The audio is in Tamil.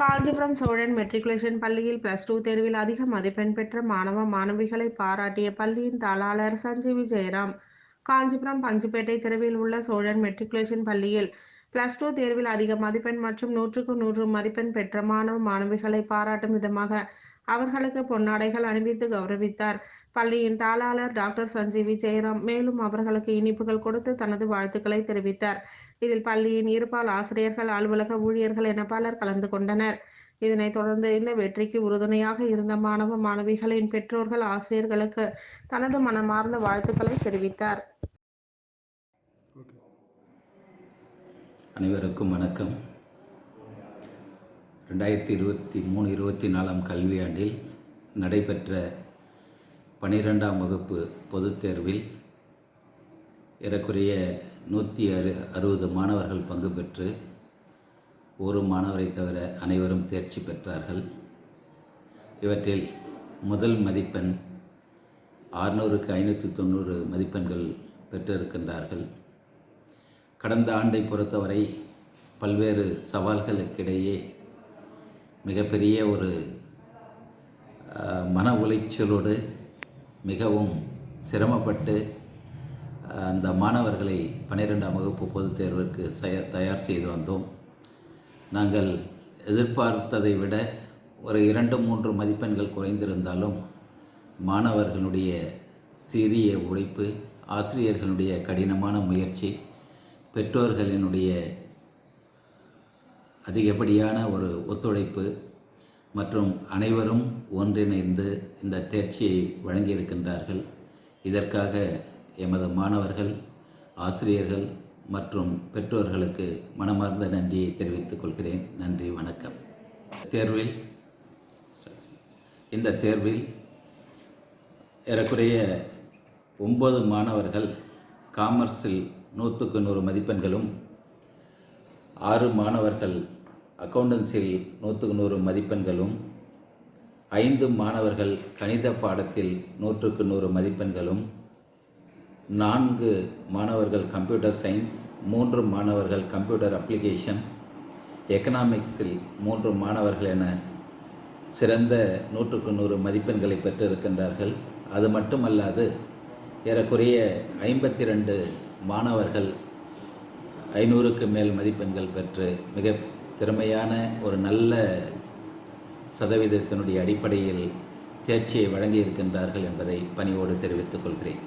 காஞ்சிபுரம் சோழன் மெட்ரிகுலேஷன் பள்ளியில் பிளஸ் டூ தேர்வில் அதிக மதிப்பெண் பெற்ற மாணவ மாணவிகளை பாராட்டிய பள்ளியின் தாளாளர் சஞ்சீவி ஜெயராம். காஞ்சிபுரம் பஞ்சுப்பேட்டை தெருவில் உள்ள சோழன் மெட்ரிகுலேஷன் பள்ளியில் பிளஸ் டூ தேர்வில் அதிக மதிப்பெண் மற்றும் நூற்றுக்கு நூறு மதிப்பெண் பெற்ற மாணவ மாணவிகளை பாராட்டும் விதமாக அவர்களுக்கு பொன்னாடைகள் அணிவித்து கௌரவித்தார். பள்ளியின் தாளாளர் டாக்டர் சஞ்சீவி ஜெயராம் மேலும் அவர்களுக்கு இனிப்புகள் கொடுத்து தனது வாழ்த்துக்களை தெரிவித்தார். இதில் பள்ளியின் இருபால் ஆசிரியர்கள் அலுவலக ஊழியர்கள் என பலர் கலந்து கொண்டனர். இதனைத் தொடர்ந்து இந்த வெற்றிக்கு உறுதுணையாக இருந்த மாணவ மாணவிகளின் பெற்றோர்கள் ஆசிரியர்களுக்கு தனது மனமார்ந்த வாழ்த்துக்களை தெரிவித்தார். அனைவருக்கும் வணக்கம். ரெண்டாயிரத்தி இருபத்தி மூணு இருபத்தி நாலாம் கல்வியாண்டில் நடைபெற்ற பனிரெண்டாம் வகுப்பு பொதுத் தேர்வில் ஏறக்குறைய நூற்றி அறு அறுபது மாணவர்கள் பங்கு பெற்று ஒரு மாணவரை தவிர அனைவரும் தேர்ச்சி பெற்றார்கள். இவற்றில் முதல் மதிப்பெண் ஆறுநூறுக்கு ஐநூற்றி தொண்ணூறு மதிப்பெண்கள் பெற்றிருக்கின்றார்கள். கடந்த ஆண்டை பொறுத்தவரை பல்வேறு சவால்களுக்கிடையே மிகப்பெரிய ஒரு மன உளைச்சலோடு மிகவும் சிரமப்பட்டு அந்த மாணவர்களை பன்னிரெண்டாம் வகுப்பு பொதுத் தேர்வுக்கு தயார் செய்து வந்தோம். நாங்கள் எதிர்பார்த்ததை விட ஒரு இரண்டு மூன்று மதிப்பெண்கள் குறைந்திருந்தாலும் மாணவர்களுடைய சிறிய உழைப்பு ஆசிரியர்களுடைய கடினமான முயற்சி பெற்றோர்களினுடைய அதிகப்படியான ஒரு ஒத்துழைப்பு மற்றும் அனைவரும் ஒன்றிணைந்து இந்த தேர்ச்சியை வழங்கியிருக்கின்றார்கள். இதற்காக எமது மாணவர்கள் ஆசிரியர்கள் மற்றும் பெற்றோர்களுக்கு மனமார்ந்த நன்றியை தெரிவித்துக் கொள்கிறேன். நன்றி வணக்கம். தேர்வில் இந்த தேர்வில் ஏறக்குறைய ஒன்பது மாணவர்கள் காமர்ஸில் நூற்றுக்கு நூறு மதிப்பெண்களும் ஆறு மாணவர்கள் அக்கௌண்டன்சியில் நூற்றுக்கு நூறு மதிப்பெண்களும் ஐந்து மாணவர்கள் கணித பாடத்தில் நூற்றுக்கு நூறு மதிப்பெண்களும் நான்கு மாணவர்கள் கம்ப்யூட்டர் சயின்ஸ் மூன்று மாணவர்கள் கம்ப்யூட்டர் அப்ளிகேஷன் எக்கனாமிக்ஸில் மூன்று மாணவர்கள் என சிறந்த நூற்றுக்கு நூறு மதிப்பெண்களை பெற்றிருக்கின்றார்கள். அது மட்டுமல்லாது ஏறக்குறைய ஐம்பத்தி ரெண்டு மாணவர்கள் ஐநூறுக்கு மேல் மதிப்பெண்கள் பெற்று மிக திறமையான ஒரு நல்ல சதவீதத்தினுடைய அடிப்படையில் தேர்ச்சியை வழங்கியிருக்கின்றார்கள் என்பதை பணிவோடு தெரிவித்துக் கொள்கிறேன்.